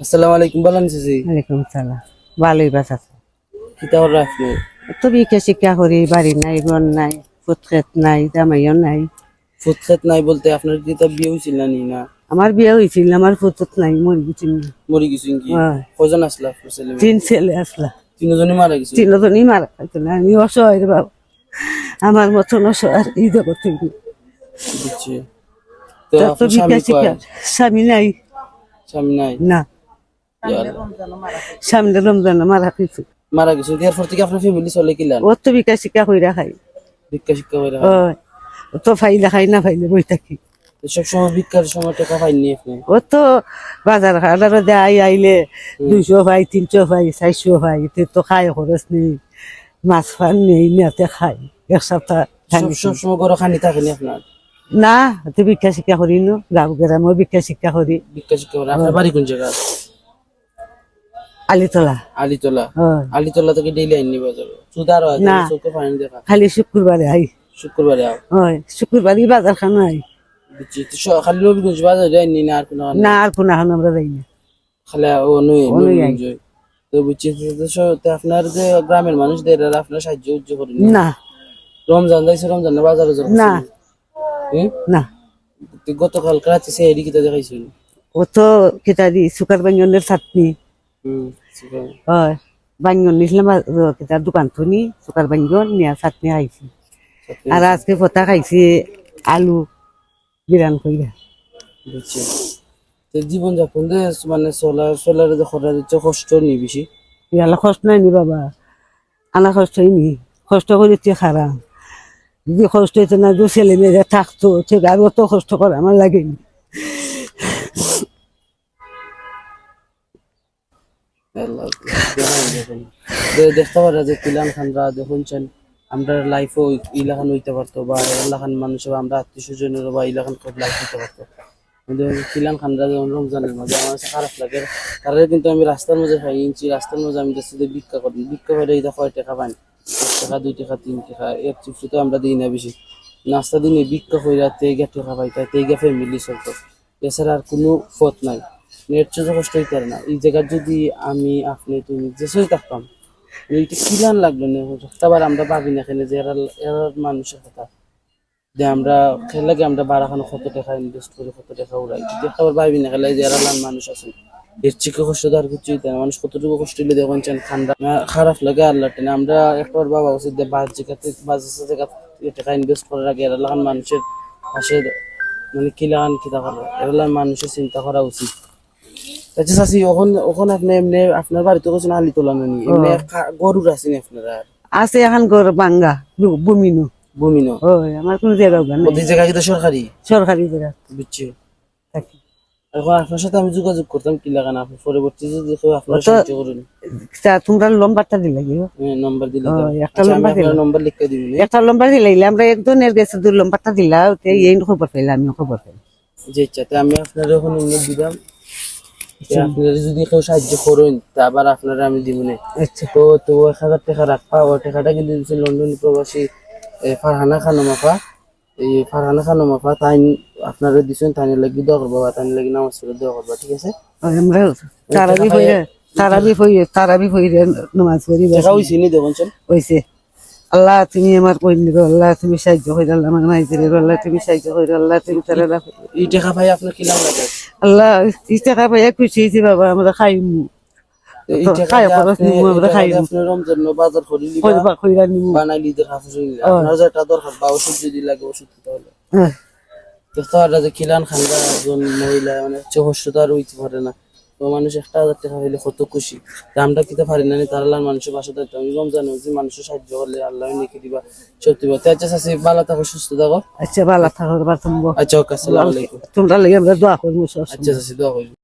আসসালামু আলাইকুম বলেন সিসি ওয়ালাইকুম সালাম ভালোই বাস আছে। কিতা হল আপনি তো বিকে শিক্ষা করি বাড়ি নাই ঘর নাই ফুটখেত নাই জামাইও নাই। ফুটখাত নাই বলতে আপনার কি তা বিয়ে হয়েছিল না আমার বিয়ে হয়েছিল আমার ফুটত নাই মরি মরে কি। কজন আসলা আপনার ছেলে মেয়ে? তিন ছেলে আসলা। তিনজনই মারা গেছে? তিনজনই মারা খাইতো না আমি অসহায় বাবা। আমার মতন অসহায় বুঝছি। তো বিকে স্বামী নাই। স্বামী নাই? না। সামনে রমজান মারা খাইছো মারা গেছে। এরপর থেকে আপনার ফ্যামিলি চলে কিলান ওর তো বিকা শিক্ষা কইরা খাই ভিক্ষা শিক্ষা করে ওই ও তো ফাইলে খাই না ফাইলে বই থাকি। সব সময় ভিক্ষার সময় টাকা পাইনি আপনি? ও তো বাজার হাটারও যাই আইলে দুইশো পাই তিনশো পাই চারশো পাই তে তো খাই খরচ নেই। মাছ ফান নেই নিয়াতে খাই এক সপ্তাহ সব খানি সব সময় ঘরে খানি থাকেনি আপনার? না তো ভিক্ষা শিক্ষা করি নো গাঁও গ্রামও ভিক্ষা শিক্ষা করি। ভিক্ষা শিক্ষা করে। আপনার বাড়ি কোন জায়গা আলিতলা। আলিতলা। আলিতলা থেকে ডেইলি আইনি বাজার সুদার হয় না। চোখে পানি দেখা। খালি শুক্রবারে আই। শুক্রবারে আও। হয় শুক্রবারই বাজার খানো আই। বুঝছি তো স- খালি রবিগঞ্জ বাজারে আইনি না আর কোনো না আর কোনো এখন আমরা যাই না। খালি ও নই তো বুঝছি আপনার যে গ্রামের মানুষদের আপনার সাহায্য উজ্জ করেন না। রমজান যাইছে রমজান বাজারে না। না। গতকাল রাতে সে এদিকে দেখাইছিল। কিতা দি সুকার বাঞ্জনের চাটনি। হয়। বাঞ্জন নিছিলাম দোকান থনি সুকার বাঞ্জন নিয়া চাটনি খাইছি। আর আজকে পতা খাইছি আলু বিরান কইরা বুঝছি জীবন যাপন মানে চলা চলার যে খরা দিচ্ছে কষ্ট নি বেশি ইয়ালা কষ্ট নাই নি বাবা। আনা কষ্ট নি। কষ্ট করে তুই খারাপ যদি কষ্ট হইতো না দু ছেলে মেয়েরা থাকতো ঠিক আর অত কষ্ট করা আমার লাগেনি দেখতে পারা যে কিলান খানরা দেখুনছেন আমরা লাইফও ইলাখান হইতে পারতো বা এলাকান মানুষ বা আমরা আত্মীয় স্বজনের বা ইলাখান খুব লাইফ হইতে পারতো কিন্তু কিলান খানরা যেমন রমজানের মাঝে আমার কাছে খারাপ লাগে তারা কিন্তু আমি রাস্তার মাঝে খাই ইঞ্চি রাস্তার মাঝে আমি দেখছি যে ভিক্ষা করি ভিক্ষা করে এটা কয় টাকা পাই এক টাকা দুই টাকা তিন টাকা এক চিপসি তো আমরা দিই না বেশি নাস্তা দিনে ভিক্ষা কইরা তেগা টাকা পাইতা তেগা ফ্যামিলি চলতো এছাড়া আর কোনো পথ নাই নেট চোখে কষ্ট হইতে পারে না। এই জায়গায় যদি আমি আপনি তুমি যে সই থাকতাম এইটা কিলান লাগল না আমরা ভাবি না এখানে যে এরা এরা মানুষের কথা। যে আমরা খেলে লাগে আমরা বারাখানো কত টাকা ইনভেস্ট করে, কত টাকা উড়াই। যদি আবার ভাবি না খেলে যে এরা মানুষ আছেন এর চিকে কষ্ট আর কিছু মানুষ কতটুকু কষ্ট হইলে দেখুন ঠান্ডা, খারাপ লাগে আল্লাহ টেনে আমরা একবার বাবা উচিত যে বাজ জায়গাতে বাজ জায়গা টাকা ইনভেস্ট করার আগে এরা লাগান মানুষের পাশে মানে কি লাগান কিতা করা। এরা মানুষের চিন্তা করা উচিত। আচ্ছা চাচি ওখান ওখানে আপনি এমনি আপনার বাড়িতে কোথাও আলি তোলা নেই? এমনি গরুর আছেন আপনারা আছে এখন ঘর বাঙ্গা বুমিনো। ভূমি ন ওই আমার কোনো জায়গা কিন্তু সরকারি? সরকারি জায়গা। বুঝছি। থাকি। এখন আপনার সাথে আমি যোগাযোগ করতাম কি লাগান আপনি পরবর্তী যদি কেউ আপনার সাহায্য করুন। তা তোমরা লম্বাটা দিলে গিয়ে নম্বর দিলে একটা আচ্ছা, নম্বর লিখে দিবেন একটা দিলে আমরা একজনের গেছে দুই লম্বাটা দিলা এই খবর পাইলাম আমি খবর পাইলাম যে ইচ্ছাতে আমি আপনার এখন দিলাম। আপনারা যদি কেউ সাহায্য করুন আবার আপনারা আমি দিব না। আচ্ছা। তো তো এক হাজার টাকা রাখবা ওই টাকাটা কিন্তু লন্ডন প্রবাসী ফারহানা খানম আপা এই ফারহানা খানম আপা তাই আপনারা দিচ্ছেন তাই লাগি দোয়া করবা বা তাই লাগি নামাজ পড়ে দোয়া করবা ঠিক আছে? ওই আমরা তারাবি হইরে তারাবি হইরে তারাবি হইরে নামাজ পড়ি দেখা হয়েছে নি দেখুন হইছে। আল্লাহ তুমি আমার কইনি আল্লাহ তুমি সাহায্য করে আল্লাহ আমার মাইজের আল্লাহ তুমি সাহায্য করে আল্লাহ তুমি তারা রাখো। এই টাকা ভাই আপনার কি নাম লাগে আল্লাহ এই টাকা পাইয়া খুশি হয়েছি বাবা আমরা খাইমু। খিলান খান একজন মহিলা মানে চৌহস্য রইতে পারে না। তো মানুষ একটা হাজার টাকা হইলে কত খুশি। আমরা কিতে পারি না তার আল্লাহ মানুষের বাসা ধরতে আমি রমজান যে মানুষের সাহায্য করলে আল্লাহ নেকি দিবা। সত্যি বলতে। আচ্ছা চাষি ভালো থাকো সুস্থ থাকো। আচ্ছা ভালো থাকো আচ্ছা ওকে আসসালাম আলাইকুম। তোমরা লাগে আমরা দোয়া করব আচ্ছা চাষি দোয়া করি